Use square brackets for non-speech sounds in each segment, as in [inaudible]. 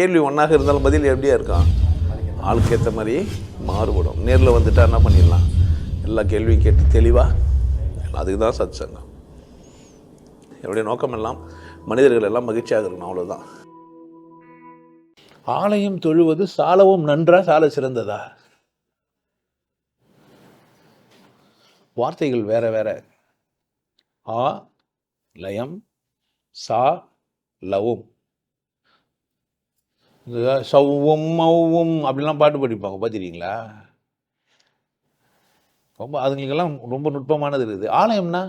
கேள்வி ஒன்றாக இருந்தாலும் பதில் எப்படியா இருக்கான் ஆளுக்கு ஏற்ற மாதிரி மாறுபடும். நேரில் வந்துட்டா என்ன பண்ணிடலாம்? எல்லா கேள்வியும் கேட்டு தெளிவாக அதுக்கு தான் சத் சங்கம் என்னுடைய நோக்கம் எல்லாம் மனிதர்கள் எல்லாம் மகிழ்ச்சியாக இருக்கணும் அவ்வளோதான் ஆலயம் தொழுவது சாலவும் நன்றா சால சிறந்ததா? வார்த்தைகள் வேற வேற. ஆ லயம் சா லவும். இந்த சவ்வும் மவ்வும் அப்படிலாம் பாட்டு படிப்பாங்க பார்த்துருக்கீங்களா? ரொம்ப அதுங்களுக்கெல்லாம் ரொம்ப நுட்பமானது இருக்குது. ஆலயம்னா?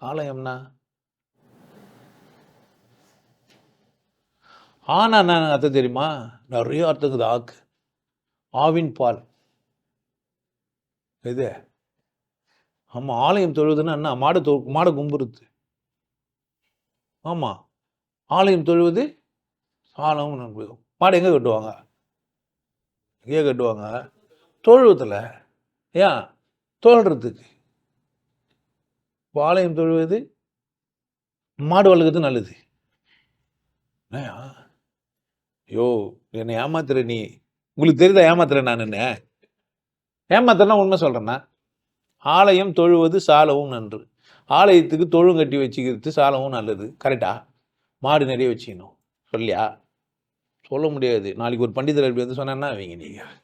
ஆலயம்னா? ஆனா நான் அர்த்தம் தெரியுமா? நிறைய அர்த்தம் இருக்குது. ஆக்கு ஆவின் பால். இது? ஆமாம் ஆலயம் தொழுவதுன்னா என்ன? மாடு தொ மாடை கும்புறது ஆமாம் ஆலயம் தொழுவது சாலம் மாடு எங்கே கட்டுவாங்க? எங்கே கட்டுவாங்க. தொழுவத்தில் ஏன்? தோல்றதுக்கு. இப்போ ஆலயம் தொழுவது மாடு வளர்க்குறது நல்லது. என்னய்யா? ஐயோ என்னை ஏமாத்துற நீ. உங்களுக்கு தெரியுதா ஏமாத்துற நான் என்ன? ஏமாத்துறனா உண்மை சொல்கிறேன்னா ஆலயம் தொழுவது சாலவும் நன்று. ஆலயத்துக்கு தொழும் கட்டி வச்சுக்கிறது சாலவும் நல்லது. கரெக்டா? மாடு நிறைய வச்சுக்கணும். சொல்லியா? சொல்ல முடியாது. நாளைக்கு ஒரு பண்டிதர் அப்படி வந்து சொன்னா அவங்க நீங்கள்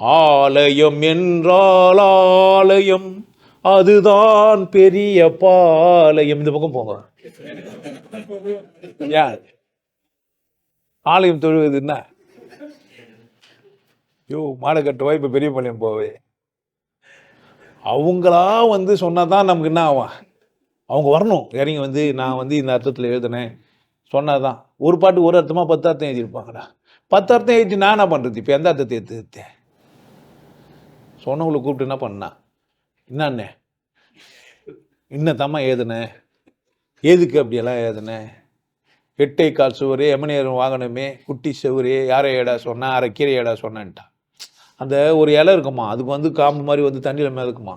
ஆலயம் என்றால் ஆலயம் அதுதான் பெரிய பாலயம். இந்த பக்கம் போங்க. யார்? ஆலயம் தொழுவது என்ன? ஐயோ மாலை கட்டுவா இப்போ பெரிய பாளையம் போவே. அவங்களா வந்து சொன்னாதான் நமக்கு என்ன ஆகும்? அவங்க வரணும். இறங்கி வந்து நான் வந்து இந்த அர்த்தத்தில் எழுதினேன். சொன்னாதான் ஒரு பாட்டு ஒரு அர்த்தமாக பத்து அர்த்தம் எழுதியிருப்பாங்கடா. பத்து அர்த்தம் எழுதி நான் என்ன பண்ணுறது இப்போ எந்த அர்த்தத்தை எடுத்து சொன்னவங்களை கூப்பிட்டு என்ன பண்ணா? என்னண்ணே? இன்னத்தம்மா ஏதுனேன் எதுக்கு அப்படியெல்லாம் ஏதுனேன் எட்டை கால் சுவரு எமனியர் வாகனமே குட்டி சுவரே யாரை ஏடா சொன்னேன் அரை கீரை ஏடா சொன்னேன்ட்டான். அந்த ஒரு இலை இருக்குமா? அதுக்கு வந்து காம்பு மாதிரி வந்து தண்ணியில் மிதக்குமா?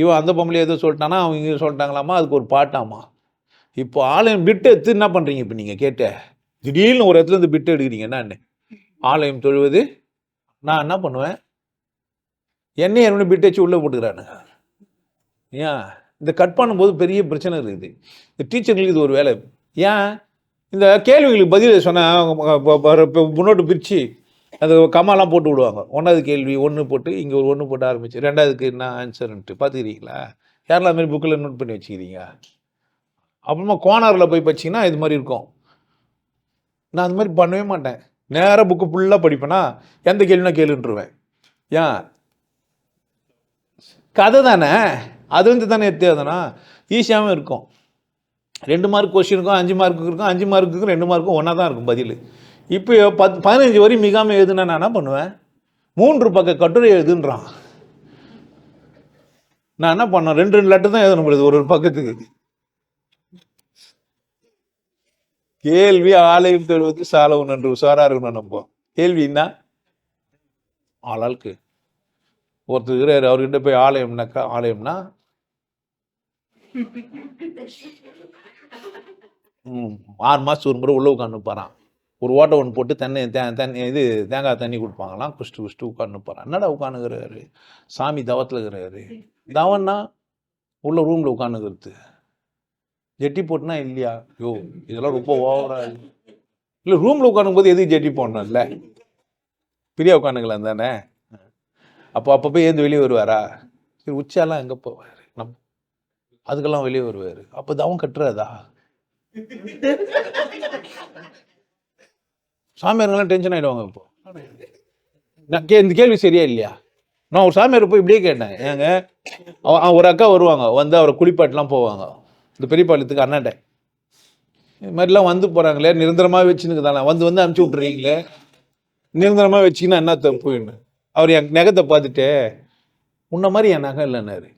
இவன் அந்த பொம்பளை எதுவும் சொல்லிட்டானா அவங்க இங்கே சொல்லிட்டாங்களாமா அதுக்கு ஒரு பாட்டாமா? இப்போ ஆலயம் பிட்டு எடுத்து என்ன பண்ணுறீங்க இப்போ நீங்கள் கேட்ட? திடீர்னு ஒரு இடத்துல இருந்து பிட்டு எடுக்கிறீங்க என்ன ஆலயம் தொழுவது நான் என்ன பண்ணுவேன்? என்னைய என்ன பிட்டு வச்சு உள்ளே போட்டுக்கிறானுங்க. ஏன்? இந்த கட் பண்ணும்போது பெரிய பிரச்சனை இருக்குது. இந்த டீச்சர்களுக்கு இது ஒரு வேலை. ஏன்? இந்த கேள்விகளுக்கு பதில் சொன்னால் முன்னோட்டு பிரித்து அது கம்மாலாம் போட்டு விடுவாங்க. ஒன்றாவது கேள்வி ஒன்று போட்டு இங்கே ஒரு ஒன்று போட்டு ஆரம்பிச்சு ரெண்டாவதுக்கு என்ன ஆன்சர்ன்ட்டு பார்த்துக்கிறீங்களா யாரெல்லாம் மாதிரி புக்கில் நோட் பண்ணி வச்சுக்கிறீங்க? அப்புறமா கோனாரில் போய் படிச்சிங்கன்னா இது மாதிரி இருக்கும். நான் அது மாதிரி பண்ணவே மாட்டேன். நேராக புக்கு ஃபுல்லாக படிப்பேன்னா எந்த கேள்வினா கேளுன்றுவேன். ஏன்? கதை தானே? அது வந்து தானே எத்தேதனா ஈஸியாகவும் இருக்கும். ரெண்டு மார்க் கொஸ்டின் இருக்கும் அஞ்சு மார்க்கு இருக்கும் அஞ்சு மார்க்குக்கும் ரெண்டு மார்க்கும் ஒன்றா தான் இருக்கும் பதில். இப்போ பத் பதினஞ்சு வரி மிகாமல் எழுதுனா நான் என்ன பண்ணுவேன்? மூன்று பக்க கட்டுரை எழுதுன்றான். நான் என்ன பண்ணேன் ரெண்டு ரெண்டு லெட்டர் தான் எழுதணும் பொழுது ஒரு ஒரு பக்கத்துக்கு. கேள்வி ஆலயம் தெழுவது சாலவும் நன்று உஷாரா இருக்கணும் நம்ம கேள்வி என்ன? ஆளாளுக்கு. ஒருத்தர் இருக்கிறாரு அவர்கிட்ட போய் ஆலயம்னாக்கா ஆலயம்னா? [laughs] ஆறு மாதத்துக்கு ஒரு முறை உள்ளே உட்காந்து போகிறான் ஒரு ஓட்டை ஒன்று போட்டு தண்ணி தே தண்ணி இது தேங்காய் தண்ணி கொடுப்பாங்களாம். குஷ்டு குஷ்டு உட்காந்து போகிறான் என்னடா உட்காந்துக்கிறாரு சாமி தவத்தில் இருக்கிறாரு. தவன்னா உள்ள ரூமில் உட்காந்துக்கிறது ஜெட்டி போட்டுனா இல்லையா? ஐயோ இதெல்லாம் ரொம்ப ஓவரா இல்லை ரூமில் உட்காரும் போது எதுக்கு ஜெட்டி போடணும்? இல்லை. பிரியா உட்காந்துக்கலாம் தானே? அப்போ அப்பப்போ ஏந்து வெளியே வருவாரா? சரி உச்சாலாம் எங்கே போவார்? நம் அதுக்கெல்லாம் வெளியே வருவார். அப்போ தவம் கட்டுறதா? சாமியாருங்கெல்லாம் டென்ஷன் ஆகிடுவாங்க இப்போ. நான் கே இந்த கேள்வி சரியா இல்லையா? நான் ஒரு சாமியார் போய் இப்படியே கேட்டேன். ஏங்க அவ- அவ ஒரு அக்கா வருவாங்க. வந்து அவரை குளிப்பாட்டெலாம் போவாங்க. இந்த பெரியபாளையத்துக்கு அண்ணாண்ட இது மாதிரிலாம் வந்து போகிறாங்களே நிரந்தரமாக வச்சுன்னு தானே. வந்து வந்து அனுப்பிச்சி விட்றீங்களே நிரந்தரமாக வச்சிங்கன்னா என்ன தப்புன்னு அவர் என் நகத்தை பார்த்துட்டு உன்ன மாதிரி என் நகை இல்லைன்னாரு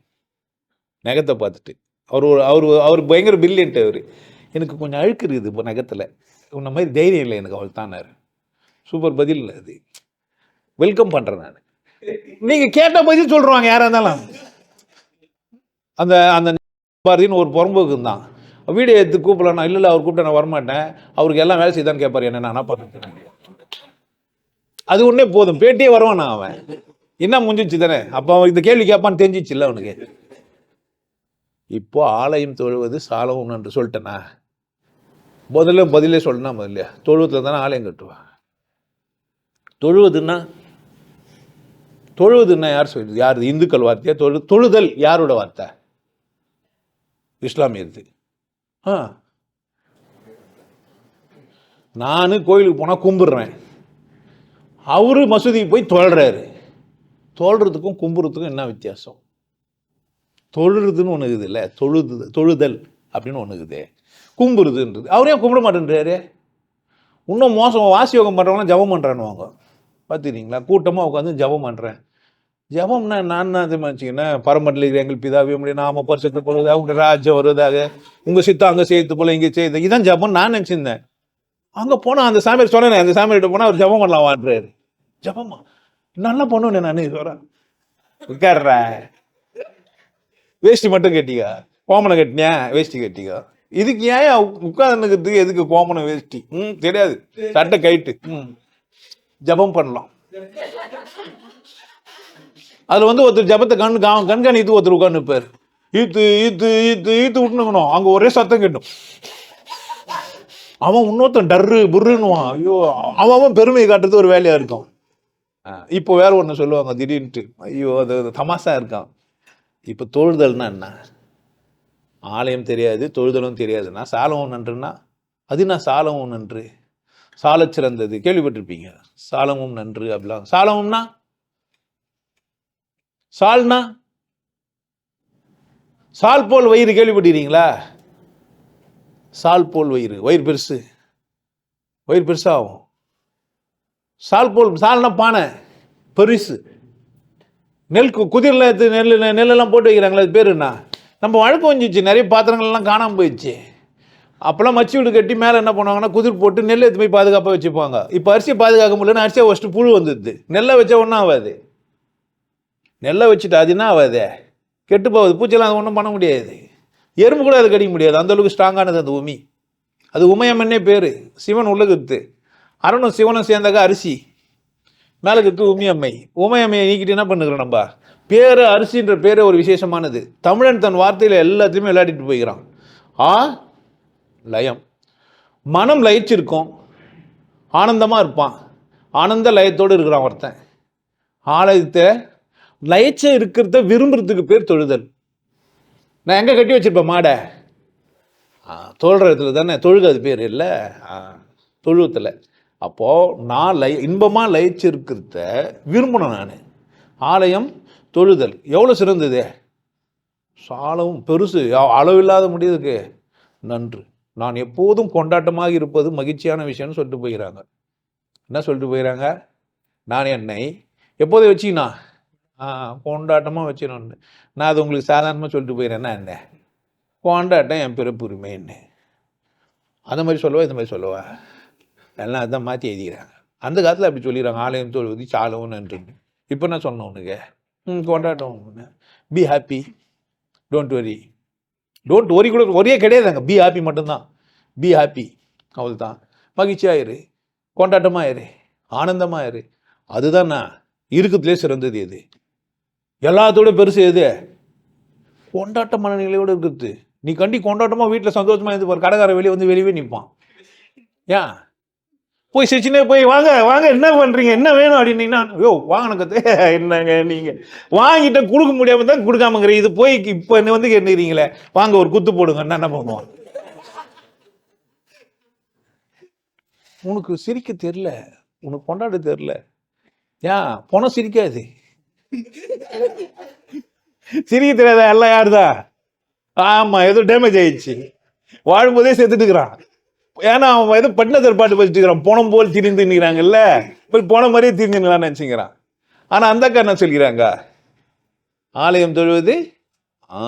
நகத்தை பார்த்துட்டு. அவர் ஒரு அவர் அவர் பயங்கர பில்லியன்ட்டு அவர். எனக்கு கொஞ்சம் அழுக்கு இருக்குது இப்போ நகத்தில். உன்ன மாதிரி தைரியம் இல்லை எனக்கு அவள் தானாரு. சூப்பர் பதில் இல்லை அது. வெல்கம் பண்ணுறேன் நான். நீங்கள் கேட்ட பதில் சொல்கிறாங்க யாராக இருந்தாலும். அந்த அந்த பாரதின்னு ஒரு புறம்போக்கு தான் வீடியோ எடுத்து கூப்பிடலாம். இல்லை இல்லை அவர் கூப்பிட்டா நான் வரமாட்டேன். அவருக்கு எல்லாம் வேலை செய்தான்னு கேட்பாரு என்ன நான் பார்த்துக்கிறேன் அது ஒன்றே போதும். பேட்டியே வருவானா அவன். என்ன முடிஞ்சிச்சு தானே? அப்போ அவன் இந்த கேள்வி கேட்பான்னு தெரிஞ்சிச்சு இல்லை அவனுக்கு. இப்போ ஆலயம் தொழுவது சாலவும் என்று சொல்லிட்டேனா? முதல்ல பதிலே சொல்லனா முதல்ல. தொழுவத்தில் தானே ஆலயம் கட்டுவா. தொழுவதுன்னா? தொழுவதுன்னா யார் சொல்லுது யார் இந்துக்கள் வார்த்தையா தொழு தொழுதல் யாரோட வார்த்தை? இஸ்லாமியது ஆ. நான் கோயிலுக்கு போனால் கும்பிடுறேன். அவரு மசூதிக்கு போய் தொழுறாரு. தொழுறதுக்கும் கும்புறதுக்கும் என்ன வித்தியாசம்? தொழுறதுன்னு ஒன்று இருக்குது இல்லை? தொழுது தொழுதல் அப்படின்னு ஒன்று இருக்குது. கும்புறதுன்றது. அவரே கும்பிட மாட்டேன்றாரு? இன்னும் மோசம் வாசி யோகம் பண்ணுறவங்களாம் ஜபம் பண்ணுறான்னுவாங்க பார்த்துக்கிறீங்களா கூட்டமாக உட்காந்து ஜபம் பண்ணுறேன் ஜபம்னா நான் என்ன வச்சுக்கன்னா பரமட்டில் இருக்கிற எங்கள் பிதாவே உங்களுடைய நாம பரிசத்து போடுவதாக உங்களுடைய ராஜ்யம் வருவதாக உங்கள் சித்தம் அங்கே செய்து போல இங்கே செய்து. இதான் ஜபம் நான் நினச்சிருந்தேன். அங்கே போனால் அந்த சாமியார் சொன்னேன் அந்த சாமியார்கிட்ட போனால் அவர் ஜபம் பண்ணலாம் வான்றாரு ஜபமா? நல்லா பண்ணுவேன் நான் சொல்கிறேன் உட்கார்ற. வேஷ்டி மட்டும் கட்டிக்கா. கோமனை கட்டினியா? வேஷ்டி கட்டிக்கா. இதுக்கு ஏன் உட்காந்துக்கிறதுக்கு எதுக்கு கோமனை வேஷ்டி? ம் தெரியாது. சட்டை கைட்டு. ம். ஜபம் பண்ணலாம். அதுல வந்து ஒருத்தர் ஜபத்தை கண் கண்காணித்து ஒருத்தர் உட்காந்துப்பார் ஈத்து ஈத்து ஈத்து ஈத்து விட்டுனுக்கணும் அங்க ஒரே சத்தம் கேட்டும். அவன் இன்னொருத்தன் டர்ரு புர்ருன்னுவான். ஐயோ அவன் அவன் பெருமையை காட்டுறது ஒரு வேலையா இருக்கும் இப்போ வேற ஒன்று சொல்லுவாங்க திடீர்னுட்டு ஐயோ அது அது தமாசா இருக்கான். இப்போ தொழுதல்னா என்ன? ஆலயம் தெரியாது தொழுதலும் தெரியாதுன்னா சாலவும் நன்றுன்னா அது நான் சாலவும் நன்று சாலச் சிறந்தது. கேள்விப்பட்டிருப்பீங்க. சாலமும் நன்று அப்படிலாம். சாலமும்னா? சால்னா? சால் போல் வயிறு கேள்விப்பட்டிருக்கீங்களா? சால் போல் வயிறு. வயிறு பெருசு. வயிறு பெருசாகும். சால் போல் சால்னா பானை. பெருசு. நெல் குதிரில் நெல் நெல்லெல்லாம் போட்டு வைக்கிறாங்களே அது பேர் என்ன? நம்ம வழக்கு வந்துச்சு. நிறைய பாத்திரங்கள்லாம் காணாமல் போயிடுச்சு. அப்போல்லாம் மச்சி வீடு கட்டி மேலே என்ன பண்ணுவாங்கன்னா குதிர் போட்டு நெல் எடுத்து போய் பாதுகாப்பாக வச்சுப்பாங்க. இப்போ அரிசியை பாதுகாக்க முடியலன்னு அரிசியை ஃபஸ்ட்டு புழு வந்துடுது. நெல்லை வச்சா ஒன்றும் ஆகாது. நெல்லை வச்சுட்டு அது என்ன ஆகாது? கெட்டு போகுது. பூச்செல்லாம் அது ஒன்றும் பண்ண முடியாது. எறும்பு கூட அது கடிக்க முடியாது. அந்தளவுக்கு ஸ்ட்ராங்கானது அந்த உமி. அது உமையம்மன்னே பேர். சிவன் உள்ள கத்து. அரணும் சிவனும் சேர்ந்தாக்க அரிசி. மேலே கத்து உமையம்மை. உமையம்மையை நீக்கிட்டு என்ன பண்ணுகிறோம் நம்ம? பேர் அரிசின்ற பேரே ஒரு விசேஷமானது. தமிழன் தன் வார்த்தையில் எல்லாத்தையுமே விளையாடிட்டு போய்க்கிறான். ஆ லயம். மனம் லயிச்சிருக்கும். ஆனந்தமாக இருப்பான். ஆனந்த லயத்தோடு இருக்கிறான் ஒருத்தன். ஆலயத்தை லயிச்ச இருக்கிறத விரும்புறதுக்கு பேர் தொழுதல். நான் எங்கே கட்டி வச்சிருப்பேன் மாடை? ஆ, தொழுற இடத்துல தானே? தொழுக அது பேர் இல்லை. தொழுவத்தில். அப்போது நான் லய இன்பமாக லயிச்சிருக்கிறத விரும்பணும் நான். ஆலயம் தொழுதல். எவ்வளோ சிறந்தது? சாலவும் பெருசு. அளவில்லாத முடியுதுக்கு நன்று. நான் எப்போதும் கொண்டாட்டமாக இருப்பது மகிழ்ச்சியான விஷயம்னு சொல்லிட்டு போயிடறாங்க என்ன சொல்லிட்டு போயிறாங்க? நான் என்னை எப்போதை வச்சுக்கினா? ஆ கொண்டாட்டமாக வச்சுக்கணும்னு. நான் அது உங்களுக்கு சாதாரணமாக சொல்லிட்டு போயிடுறேன்னா என்ன? கொண்டாட்டம் என் பிறப்பு உரிமைன்னு. அந்த மாதிரி சொல்லவா இந்த மாதிரி சொல்லவா. எல்லாம் அதான் மாற்றி எழுதிக்கிறாங்க. அந்த காலத்தில் அப்படி சொல்லிடுறாங்க. ஆலயம் தொழுவது சாலவும் நன்றுன்னு. இப்போ என்ன சொன்னேன் உனக்கு. கொண்டாட்டம் be happy don't worry don't worry கூட ஒரே கிடையாதுங்க. பி ஹாப்பி மட்டும்தான். பி ஹாப்பி அவள் தான் மகிழ்ச்சியாயிரு. கொண்டாட்டமாக ஆனந்தமாயிரு. ஆனந்தமாக இரு அதுதான் இருக்கிறதுலே சிறந்தது எது? எல்லாத்தோட பெருசு எது? கொண்டாட்ட மனநிலையோடு இருக்குது நீ கண்டி கொண்டாட்டமாக வீட்டில் சந்தோஷமாக இருந்து பாரு. கடைக்காரன் வெளியே வந்து வெளியே நிற்பான் ஏன்? போய் சிரிச்சுனே போய் வாங்க வாங்க என்ன பண்ணுறீங்க என்ன வேணும்? அப்படின்னீங்கன்னா ஐயோ வாங்கின கத்து என்னங்க நீங்கள் வாங்கிட்ட கொடுக்க முடியாம தான் கொடுக்காமங்கிற இது போய் இப்போ வந்து கேட்டுக்கிறீங்களே? வாங்க ஒரு குத்து போடுங்கன்னா என்ன பண்ணுவோம்? உனக்கு சிரிக்க தெரில உனக்கு கொண்டாட தெரில ஏன் பணம் சிரிக்காது. சிரிக்க தெரியாதா? எல்லாம் யாருதா? ஆமா ஏதோ டேமேஜ் ஆயிடுச்சு. வாழும்போதே செத்துட்டுக்கிறான். ஏன்னா அவன் எதுவும் பட்டின தற்பாட்டு வச்சுட்டு இருக்கிறான். போல் திரிந்து நிற்கிறாங்கல்ல? போய் போன மாதிரியே திரிந்துங்களான்னு நினச்சிக்கிறான் ஆனால் அந்த அக்கா என்ன சொல்கிறாங்க? ஆலயம் தொழுவது ஆ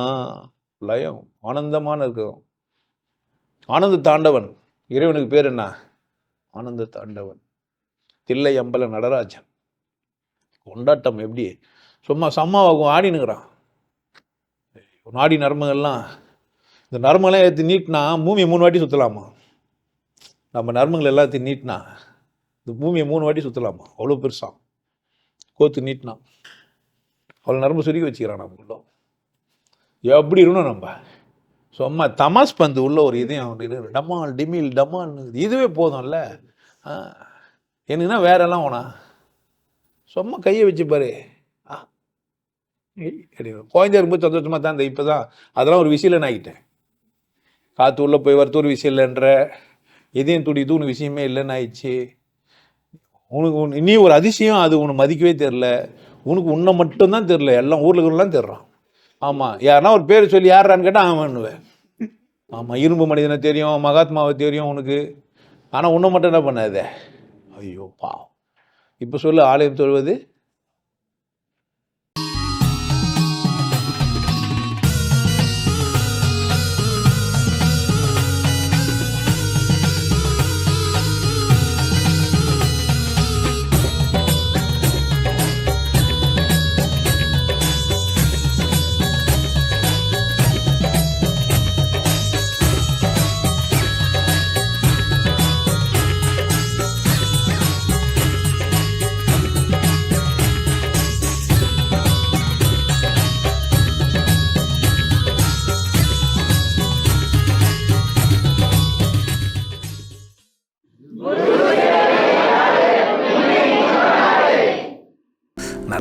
லயம். ஆனந்தமான இருக்கும் ஆனந்த தாண்டவன். இறைவனுக்கு பேர் என்ன? ஆனந்த தாண்டவன். தில்லை அம்பல நடராஜன். கொண்டாட்டம் எப்படி? சும்மா சம்மாவாகும் ஆடினுக்கிறான். நாடி நரம்புகள்லாம் இந்த நரம்பெல்லாம் ஏற்றி நீட்டினா மூமி மூணு வாட்டி சுற்றலாமா நம்ம நர்மங்கள் எல்லாத்தையும் நீட்டினா இந்த பூமியை மூணு வாட்டி சுற்றலாமா அவ்வளோ பெருசாக கோத்து நீட்டினா. அவ்வளோ நரம்பு சுருக்கி வச்சுக்கிறான் நம்மளும் எப்படி இருக்கணும் நம்ம? சும்மா தமாஸ் பந்து உள்ள ஒரு இதயம் டமால் டிமில் டமால். இதுவே போதும்ல. ஆ. எனக்குன்னா வேற சும்மா கையை வச்சு பாரு. ஆ. ஏய், அப்படின்னு. குழந்தையா இருக்கும்போது சந்தோஷமாக தான் இந்த இப்போ தான் அதெல்லாம் ஒரு விசிலன் ஆகிட்டேன். காற்று உள்ளே போய் வரத்து ஒரு விஷயம் எதையும் இதயம் துடிது உனக்கு விஷயமே இல்லைன்னு ஆயிடுச்சு உனக்கு இனி நீ ஒரு அதிசயம் அது உனக்கு மதிக்கவே தெரில உனக்கு உன்னை மட்டும்தான் தெரில எல்லாம் ஊரில் இருக்கிறலாம் தெரிறான் ஆமாம் யாருன்னா ஒரு பேர் சொல்லி யாரான்னு கேட்டால் ஆமான்னுவேன் ஆமாம் இரும்பு மனிதனை தெரியும் மகாத்மாவை தெரியும் உனக்கு. ஆனால் உன்னை மட்டும் என்ன பண்ணாத? ஐயோ பாவம். இப்போ சொல்லு ஆலயம் சொல்வது